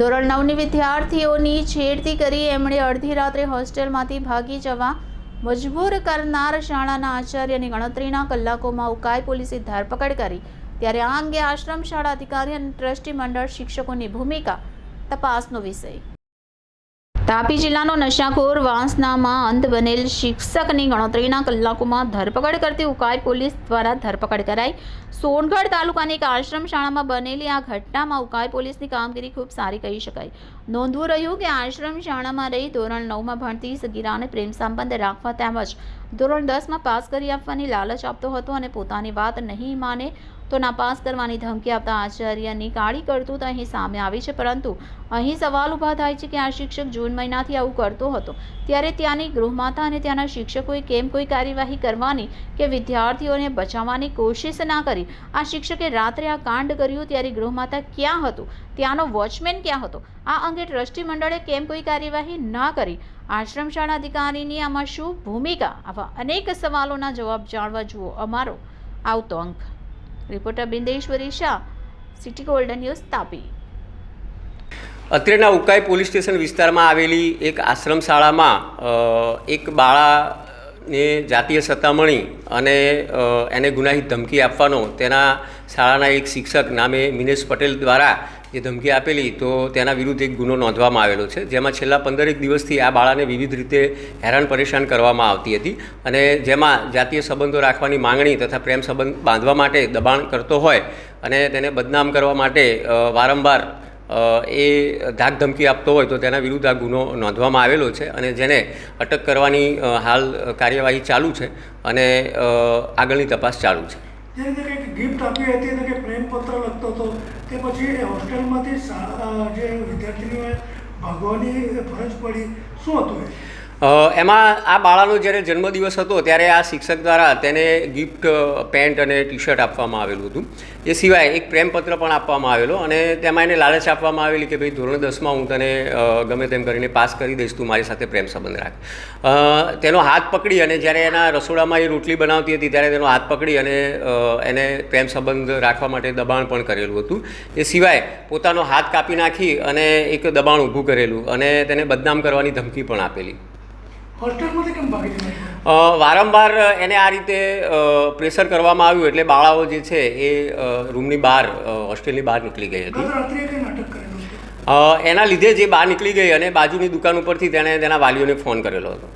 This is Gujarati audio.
ધોરણ નવની વિદ્યાર્થીઓની છેડતી કરી એમણે અડધી રાત્રે હોસ્ટેલમાંથી ભાગી જવા મજબૂર કરનાર શાળાના આચાર્યની ગણતરીના કલાકોમાં ઉકાઈ પોલીસે ધરપકડ કરી. ત્યારે આ અંગે આશ્રમ શાળા અધિકારી અને ટ્રસ્ટી મંડળ શિક્ષકોની ભૂમિકા તપાસનો વિષય. તાપી જિલ્લાનો નશાખોર વાંસનામાં અંત બનેલ શિક્ષકની ગણતરીના કલાકોમાં ધરપકડ કરતી ઉકાઈ પોલીસ દ્વારા ધરપકડ કરાઈ. સોનગઢ તાલુકાની એક આશ્રમ શાળામાં બનેલી આ ઘટનામાં ઉકાઈ પોલીસની કામગીરી ખૂબ સારી કહી શકાય. નોંધવું રહ્યું કે આશ્રમ શાળામાં રહી ધોરણ નવમાં ભણતી સગીરાને પ્રેમ સંબંધ રાખવા તેમજ ધોરણ દસમાં પાસ કરી આપવાની લાલચ આપતો હતો અને પોતાની વાત નહીં માને તો નાપાસ કરવાની ધમકી આપતા આચાર્યની કાળી કરતું તો અહીં સામે આવી છે. પરંતુ અહીં સવાલ ઊભા થાય છે કે આ શિક્ષક જૂન મહિનાથી આવું કરતો હતો. ત્યારે ત્યાંની ગૃહમાતા અને ત્યાંના શિક્ષકોએ કેમ કોઈ કાર્યવાહી કરવાની કે વિદ્યાર્થીઓને બચાવવાની કોશિશ ના કરી? આ શિક્ષકે રાત્રે આ કાંડ કર્યું ત્યારે ગૃહમાતા ક્યાં હતું? ત્યાંનો વોચમેન ક્યાં હતો? આ અંગે ટ્રસ્ટી મંડળે કેમ કોઈ કાર્યવાહી ન કરી? આશ્રમ શાળા અધિકારીની આમાં શું ભૂમિકા? આવા અનેક સવાલોના જવાબ જાણવા જુઓ અમારો. આવતો અંક. Reporter Bindeshwari Shah, city golden news, Tapi. અત્રેના Ukai police station વિસ્તારમાં આવેલી એક આશ્રમ શાળામાં એક એક બાળાને જાતીય સતામણી અને એને ગુનાહિત ધમકી આપવાનો તેના શાળાના એક શિક્ષક નામે મિનેશ પટેલ દ્વારા જે ધમકી આપેલી, તો તેના વિરુદ્ધ એક ગુનો નોંધવામાં આવેલો છે. જેમાં છેલ્લા પંદરેક દિવસથી આ બાળાને વિવિધ રીતે હેરાન પરેશાન કરવામાં આવતી હતી અને જેમાં જાતીય સંબંધો રાખવાની માંગણી તથા પ્રેમ સંબંધ બાંધવા માટે દબાણ કરતો હોય અને તેને બદનામ કરવા માટે વારંવાર એ ધાક ધમકી આપતો હોય તો તેના વિરુદ્ધ આ ગુનો નોંધવામાં આવેલો છે અને જેને અટક કરવાની હાલ કાર્યવાહી ચાલુ છે અને આગળની તપાસ ચાલુ છે. ગિફ્ટ આપી હતી અને કે પ્રેમપત્ર લખતો હતો, તે પછી હોસ્ટેલમાંથી જે વિદ્યાર્થીનીઓએ ભાગવાની ફરજ પડી, શું હતું એમાં આ બાળાનો જ્યારે જન્મદિવસ હતો ત્યારે આ શિક્ષક દ્વારા તેને ગિફ્ટ પેન્ટ અને ટી શર્ટ આપવામાં આવેલું હતું. એ સિવાય એક પ્રેમપત્ર પણ આપવામાં આવેલો અને તેમાં એને લાલચ આપવામાં આવેલી કે ભાઈ ધોરણ દસમાં હું તને ગમે તેમ કરીને પાસ કરી દઈશ, તું મારી સાથે પ્રેમ સંબંધ રાખ. તેનો હાથ પકડી અને જ્યારે એના રસોડામાં એ રોટલી બનાવતી હતી ત્યારે તેનો હાથ પકડી અને એને પ્રેમ સંબંધ રાખવા માટે દબાણ પણ કરેલું હતું. એ સિવાય પોતાનો હાથ કાપી નાખી અને એક દબાણ ઊભું કરેલું અને તેને બદનામ કરવાની ધમકી પણ આપેલી. વારંવાર એને આ રીતે પ્રેશર કરવામાં આવ્યું એટલે બાળાઓ જે છે એ રૂમની બહાર હોસ્ટેલની બહાર નીકળી ગઈ હતી. એના લીધે જે બહાર નીકળી ગઈ અને બાજુની દુકાન ઉપરથી તેણે તેના વાલીઓને ફોન કરેલો હતો.